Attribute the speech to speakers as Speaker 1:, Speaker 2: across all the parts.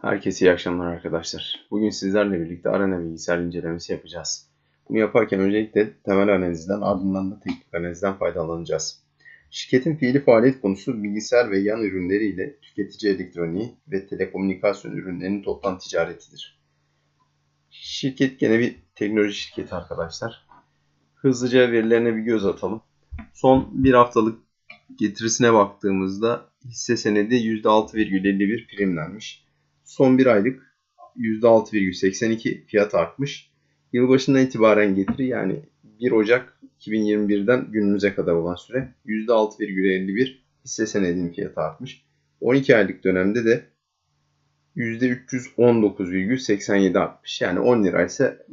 Speaker 1: Herkese iyi akşamlar arkadaşlar. Bugün sizlerle birlikte arena bilgisayar incelemesi yapacağız. Bunu yaparken öncelikle temel analizden ardından da teknik analizden faydalanacağız. Şirketin fiili faaliyet konusu bilgisayar ve yan ürünleri ile tüketici elektroniği ve telekomünikasyon ürünlerinin toplam ticaretidir. Şirket gene bir teknoloji şirketi arkadaşlar. Hızlıca verilerine bir göz atalım. Son bir haftalık getirisine baktığımızda hisse senedi %6,51 primlenmiş. Son bir aylık %6,82 fiyat artmış. Yılbaşından itibaren getiri yani 1 Ocak 2021'den günümüze kadar olan süre %6,51 hisse senedinin fiyatı artmış. 12 aylık dönemde de %319,87 artmış. Yani 10 lira ise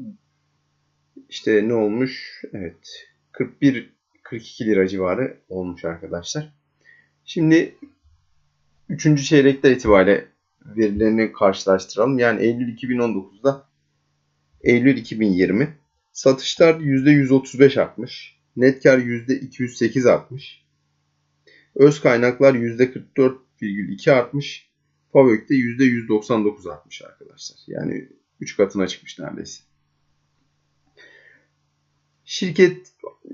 Speaker 1: işte ne olmuş? Evet 41 42 lira civarı olmuş arkadaşlar. Şimdi 3. çeyrekler itibariyle verilerini karşılaştıralım. Yani Eylül 2019'da Eylül 2020 satışlar %135 artmış. Net kar %208 artmış. Öz kaynaklar %44,2 artmış. FAVÖK'te %199 artmış arkadaşlar. Yani 3 katına çıkmış neredeyse. Şirket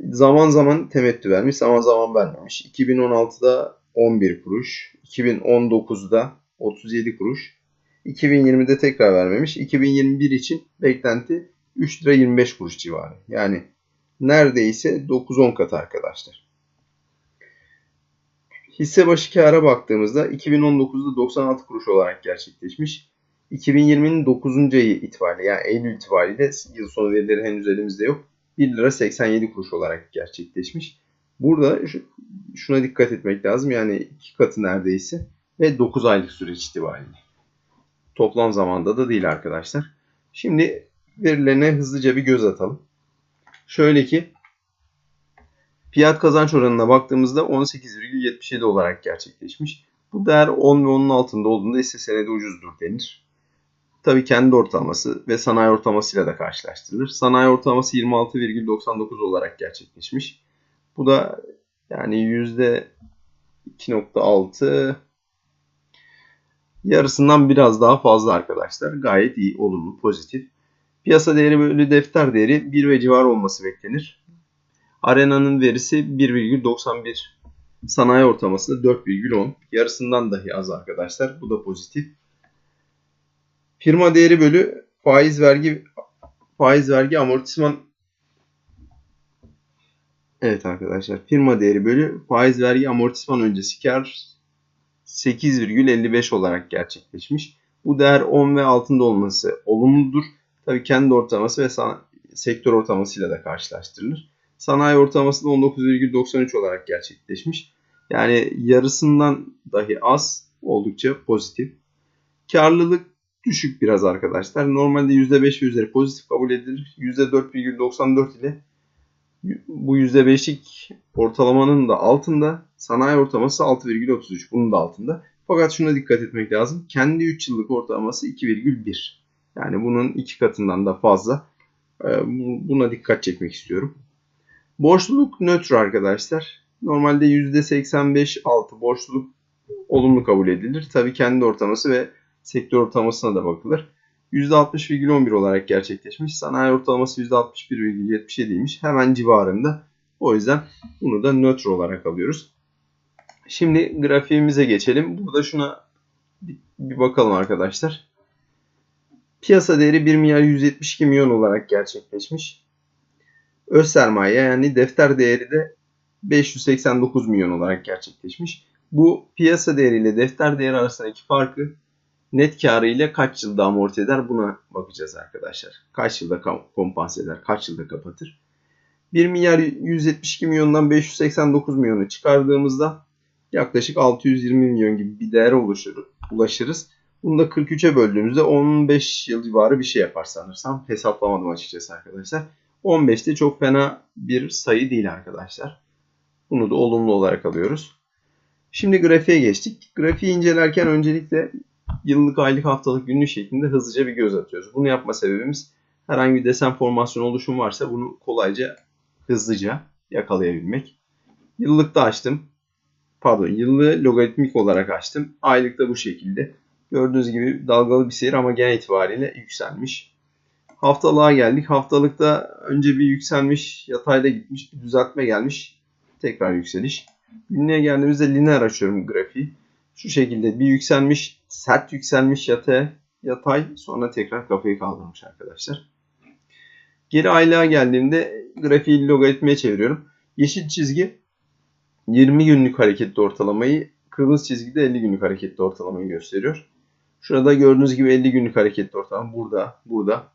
Speaker 1: zaman zaman temettü vermiş, zaman zaman vermemiş. 2016'da 11 kuruş, 2019'da 37 kuruş, 2020'de tekrar vermemiş. 2021 için beklenti 3 lira 25 kuruş civarı. Yani neredeyse 9-10 kat arkadaşlar. Hisse başı kâra baktığımızda 2019'da 96 kuruş olarak gerçekleşmiş. 2020'nin 9. ayı itibariyle yani Eylül itibariyle yıl sonu verileri henüz elimizde yok. 1 lira 87 kuruş olarak gerçekleşmiş. Burada şuna dikkat etmek lazım. Yani iki katı neredeyse ve 9 aylık süreç itibariyle. Toplam zamanda da değil arkadaşlar. Şimdi verilerine hızlıca bir göz atalım. Şöyle ki fiyat kazanç oranına baktığımızda 18,77 olarak gerçekleşmiş. Bu değer 10 ve onun altında olduğunda hisse senedi ucuzdur denir. Tabii kendi ortalaması ve sanayi ortalamasıyla da karşılaştırılır. Sanayi ortalaması 26,99 olarak gerçekleşmiş. Bu da yani %2.6 yarısından biraz daha fazla arkadaşlar. Gayet iyi, olumlu, pozitif. Piyasa değeri bölü defter değeri 1 ve civar olması beklenir. Arena'nın verisi 1,91. Sanayi ortalaması da 4,10. Yarısından dahi az arkadaşlar. Bu da pozitif. Firma değeri bölü faiz vergi faiz vergi amortisman Evet arkadaşlar firma değeri bölü faiz vergi amortisman öncesi kar 8,55 olarak gerçekleşmiş. Bu değer 10 ve altında olması olumludur. Tabii kendi ortalaması ve sektör ortalamasıyla da karşılaştırılır. Sanayi ortalaması da 19,93 olarak gerçekleşmiş. Yani yarısından dahi az oldukça pozitif. Karlılık düşük biraz arkadaşlar. Normalde %5 ve üzeri pozitif kabul edilir. %4,94 ile bu %5'lik ortalamanın da altında. Sanayi ortalaması 6,33. Bunun da altında. Fakat şuna dikkat etmek lazım. Kendi 3 yıllık ortalaması 2,1. Yani bunun iki katından da fazla. Ee, buna dikkat çekmek istiyorum. Borçluluk nötr arkadaşlar. Normalde %85 altı borçluluk olumlu kabul edilir. Tabii kendi ortalaması ve sektör ortalamasına da bakılır. %60,11 olarak gerçekleşmiş. Sanayi ortalaması %61,77'ymiş. Hemen civarında. O yüzden bunu da nötr olarak alıyoruz. Şimdi grafiğimize geçelim. Burada şuna bir bakalım arkadaşlar. Piyasa değeri 1 milyar 172 milyon olarak gerçekleşmiş. Öz sermaye yani defter değeri de 589 milyon olarak gerçekleşmiş. Bu piyasa değeri ile defter değeri arasındaki farkı net karı ile kaç yılda amorti eder buna bakacağız arkadaşlar. Kaç yılda kompanse eder, kaç yılda kapatır. 1 milyar 172 milyondan 589 milyonu çıkardığımızda yaklaşık 620 milyon gibi bir değere ulaşır, ulaşırız. Bunu da 43'e böldüğümüzde 15 yıl civarı bir şey yapar sanırsam. Hesaplamadım açıkçası arkadaşlar. 15 de çok fena bir sayı değil arkadaşlar. Bunu da olumlu olarak alıyoruz. Şimdi grafiğe geçtik. Grafiği incelerken öncelikle yıllık, aylık, haftalık, günlük şeklinde hızlıca bir göz atıyoruz. Bunu yapma sebebimiz herhangi bir desen formasyon oluşum varsa bunu kolayca, hızlıca yakalayabilmek. Yıllıkta açtım. Pardon, yıllığı logaritmik olarak açtım. Aylıkta bu şekilde. Gördüğünüz gibi dalgalı bir seyir ama genel itibariyle yükselmiş. Haftalığa geldik. Haftalıkta önce bir yükselmiş, yatayda gitmiş, bir düzeltme gelmiş. Tekrar yükseliş. Günlüğe geldiğimizde lineer açıyorum grafiği. Şu şekilde bir yükselmiş, sert yükselmiş yatay, yatay sonra tekrar kafayı kaldırmış arkadaşlar. Geri aylığa geldiğimde grafiği logaritmaya çeviriyorum. Yeşil çizgi 20 günlük hareketli ortalamayı, kırmızı çizgi de 50 günlük hareketli ortalamayı gösteriyor. Şurada gördüğünüz gibi 50 günlük hareketli ortalama burada, burada,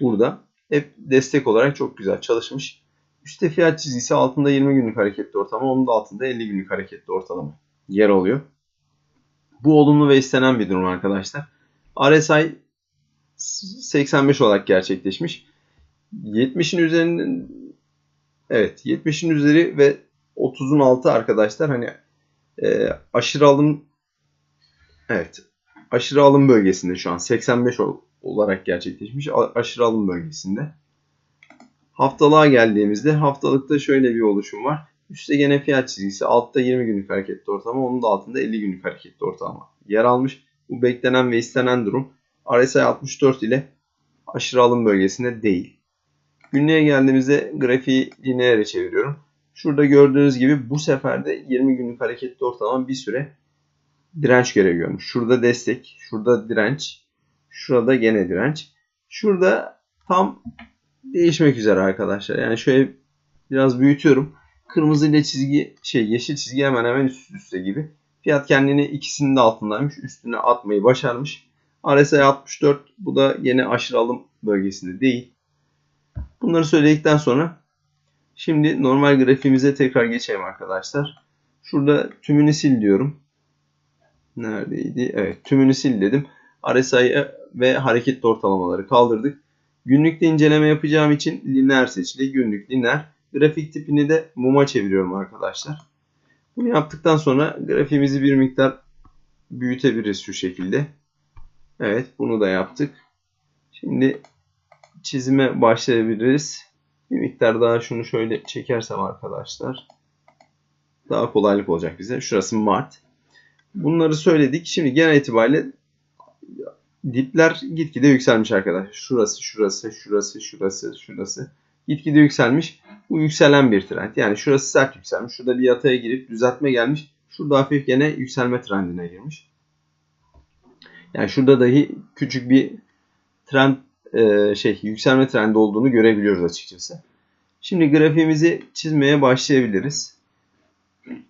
Speaker 1: burada. Hep destek olarak çok güzel çalışmış. Üstte fiyat çizgisi altında 20 günlük hareketli ortalama, onun da altında 50 günlük hareketli ortalama yer alıyor. Bu olumlu ve istenen bir durum arkadaşlar. RSI 85 olarak gerçekleşmiş. 70'in üzerinde evet 70'in üzeri ve 30'un altı arkadaşlar hani e, aşırı alım evet aşırı alım bölgesinde şu an 85 olarak gerçekleşmiş aşırı alım bölgesinde. Haftalığa geldiğimizde haftalıkta şöyle bir oluşum var. Üstte gene fiyat çizgisi, altta 20 günlük hareketli ortalama, onun da altında 50 günlük hareketli ortalama yer almış. Bu beklenen ve istenen durum RSI 64 ile aşırı alım bölgesinde değil. Günlüğe geldiğimizde grafiği lineere çeviriyorum. Şurada gördüğünüz gibi bu sefer de 20 günlük hareketli ortalama bir süre direnç görevi görmüş. Şurada destek, şurada direnç, şurada gene direnç. Şurada tam değişmek üzere arkadaşlar. Yani şöyle biraz büyütüyorum. Kırmızı ile çizgi şey yeşil çizgi hemen hemen üst üste gibi. Fiyat kendini ikisinin de altındaymış. Üstüne atmayı başarmış. RSI 64 bu da yine aşırı alım bölgesinde değil. Bunları söyledikten sonra şimdi normal grafiğimize tekrar geçelim arkadaşlar. Şurada tümünü sil diyorum. Neredeydi? Evet tümünü sil dedim. RSI ve hareketli ortalamaları kaldırdık. Günlükte inceleme yapacağım için lineer seçili. Günlük lineer. Grafik tipini de muma çeviriyorum arkadaşlar. Bunu yaptıktan sonra grafiğimizi bir miktar büyütebiliriz şu şekilde. Evet bunu da yaptık. Şimdi çizime başlayabiliriz. Bir miktar daha şunu şöyle çekersem arkadaşlar. Daha kolaylık olacak bize. Şurası Mart. Bunları söyledik. Şimdi genel itibariyle dipler gitgide yükselmiş arkadaşlar. Şurası, şurası, şurası, şurası, şurası. Gitgide yükselmiş. Bu yükselen bir trend. Yani şurası sert yükselmiş. Şurada bir yataya girip düzeltme gelmiş. Şurada hafif gene yükselme trendine girmiş. Yani şurada dahi küçük bir trend e, şey yükselme trendi olduğunu görebiliyoruz açıkçası. Şimdi grafiğimizi çizmeye başlayabiliriz.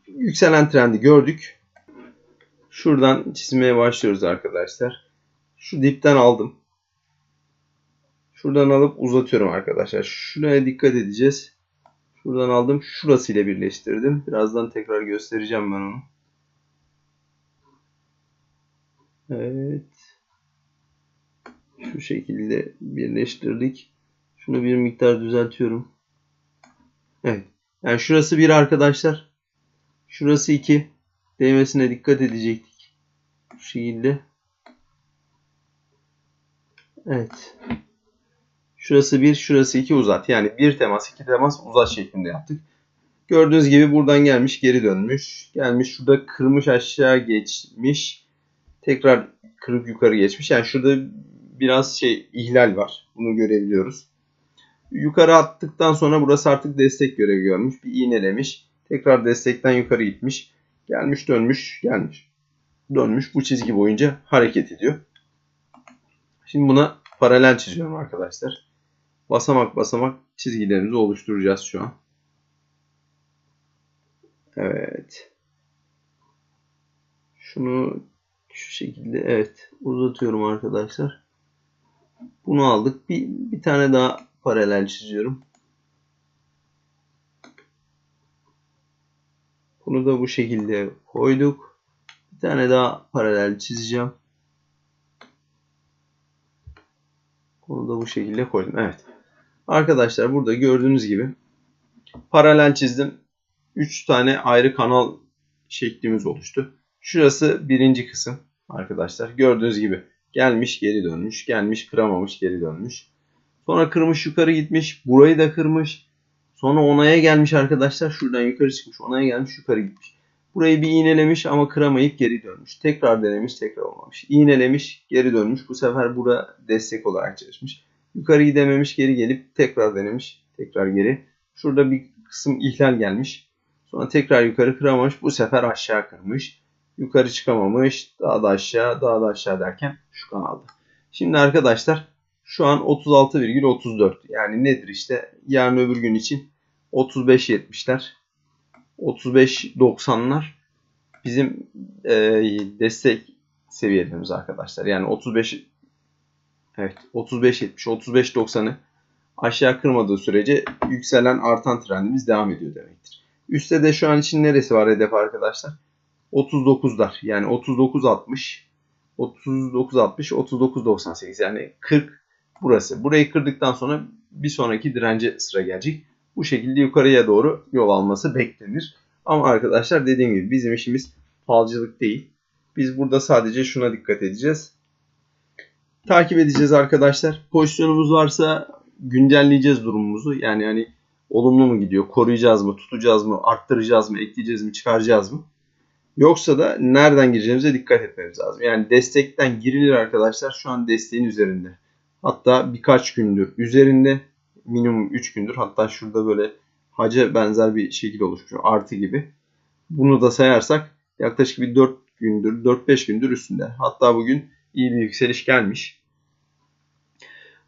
Speaker 1: Yükselen trendi gördük. Şuradan çizmeye başlıyoruz arkadaşlar. Şu dipten aldım. Şuradan alıp uzatıyorum arkadaşlar. Şuraya dikkat edeceğiz. Şuradan aldım. Şurası ile birleştirdim. Birazdan tekrar göstereceğim ben onu. Evet. Şu şekilde birleştirdik. Şunu bir miktar düzeltiyorum. Evet. Yani şurası bir arkadaşlar. Şurası iki. Değmesine dikkat edecektik. Şu şekilde. Evet. Şurası 1, şurası 2 uzat. Yani bir temas, iki temas uzat şeklinde yaptık. Gördüğünüz gibi buradan gelmiş, geri dönmüş. Gelmiş şurada kırmış aşağı geçmiş. Tekrar kırıp yukarı geçmiş. Yani şurada biraz şey ihlal var. Bunu görebiliyoruz. Yukarı attıktan sonra burası artık destek görevi görmüş. Bir iğnelemiş. Tekrar destekten yukarı gitmiş. Gelmiş dönmüş gelmiş. Dönmüş bu çizgi boyunca hareket ediyor. Şimdi buna paralel çiziyorum arkadaşlar. Basamak basamak çizgilerimizi oluşturacağız şu an. Evet. Şunu şu şekilde evet uzatıyorum arkadaşlar. Bunu aldık. Bir, bir tane daha paralel çiziyorum. Bunu da bu şekilde koyduk. Bir tane daha paralel çizeceğim. Bunu da bu şekilde koydum. Evet. Arkadaşlar burada gördüğünüz gibi paralel çizdim. 3 tane ayrı kanal şeklimiz oluştu. Şurası birinci kısım arkadaşlar. Gördüğünüz gibi gelmiş geri dönmüş. Gelmiş kıramamış geri dönmüş. Sonra kırmış yukarı gitmiş. Burayı da kırmış. Sonra onaya gelmiş arkadaşlar. Şuradan yukarı çıkmış. Onaya gelmiş yukarı gitmiş. Burayı bir iğnelemiş ama kıramayıp geri dönmüş. Tekrar denemiş, tekrar olmamış. İğnelemiş, geri dönmüş. Bu sefer bura destek olarak çalışmış. Yukarı gidememiş, geri gelip tekrar denemiş, tekrar geri. Şurada bir kısım ihlal gelmiş. Sonra tekrar yukarı kıramamış. Bu sefer aşağı kırmış. Yukarı çıkamamış. Daha da aşağı, daha da aşağı derken şu kanalda. Şimdi arkadaşlar şu an 36,34. Yani nedir işte yarın öbür gün için 35.70'ler 35.90'lar bizim e, destek seviyelerimiz arkadaşlar. Yani 35 evet 35.70 35.90'ı aşağı kırmadığı sürece yükselen artan trendimiz devam ediyor demektir. Üstte de şu an için neresi var hedef arkadaşlar? 39'lar. Yani 39.60 39.60 39.98 yani 40 burası. Burayı kırdıktan sonra bir sonraki dirence sıra gelecek. Bu şekilde yukarıya doğru yol alması beklenir. Ama arkadaşlar dediğim gibi bizim işimiz falcılık değil. Biz burada sadece şuna dikkat edeceğiz. Takip edeceğiz arkadaşlar. Pozisyonumuz varsa güncelleyeceğiz durumumuzu. Yani hani olumlu mu gidiyor, koruyacağız mı, tutacağız mı, arttıracağız mı, ekleyeceğiz mi, çıkaracağız mı? Yoksa da nereden gireceğimize dikkat etmemiz lazım. Yani destekten girilir arkadaşlar. Şu an desteğin üzerinde. Hatta birkaç gündür üzerinde. Minimum 3 gündür. Hatta şurada böyle haca benzer bir şekil oluşmuş. Artı gibi. Bunu da sayarsak yaklaşık bir 4 gündür, 4-5 gündür üstünde. Hatta bugün iyi bir yükseliş gelmiş.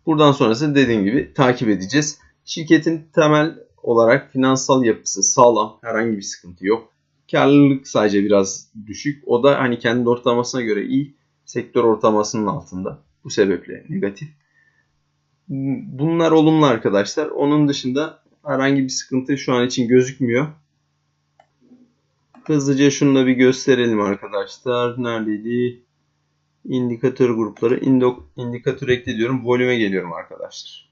Speaker 1: Buradan sonrası dediğim gibi takip edeceğiz. Şirketin temel olarak finansal yapısı sağlam. Herhangi bir sıkıntı yok. Karlılık sadece biraz düşük. O da hani kendi ortalamasına göre iyi. Sektör ortalamasının altında. Bu sebeple negatif. Bunlar olumlu arkadaşlar. Onun dışında herhangi bir sıkıntı şu an için gözükmüyor. Hızlıca şunu da bir gösterelim arkadaşlar. Neredeydi? İndikatör grupları. İndikatör ekle diyorum. Volüme geliyorum arkadaşlar.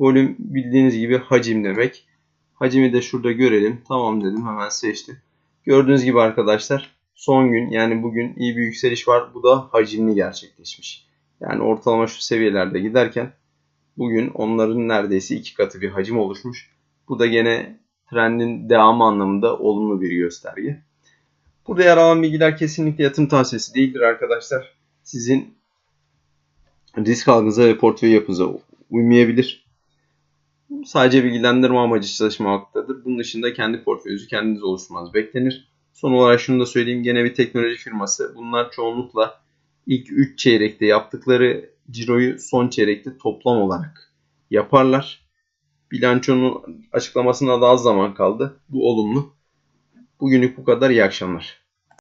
Speaker 1: Volüm bildiğiniz gibi hacim demek. Hacimi de şurada görelim. Tamam dedim. Hemen seçtim. Gördüğünüz gibi arkadaşlar son gün yani bugün iyi bir yükseliş var. Bu da hacimli gerçekleşmiş. Yani ortalama şu seviyelerde giderken bugün onların neredeyse iki katı bir hacim oluşmuş. Bu da gene trendin devamı anlamında olumlu bir gösterge. Burada yer alan bilgiler kesinlikle yatırım tavsiyesi değildir arkadaşlar. Sizin risk algınıza ve portföy yapınıza uymayabilir. Sadece bilgilendirme amacı çalışmaktadır. Bunun dışında kendi portföyünüzü kendiniz oluşturmanız beklenir. Son olarak şunu da söyleyeyim. Gene bir teknoloji firması. Bunlar çoğunlukla ilk 3 çeyrekte yaptıkları ciroyu son çeyrekte toplam olarak yaparlar. Bilançonun açıklamasına daha az zaman kaldı. Bu olumlu. Bugünlük bu kadar. İyi akşamlar.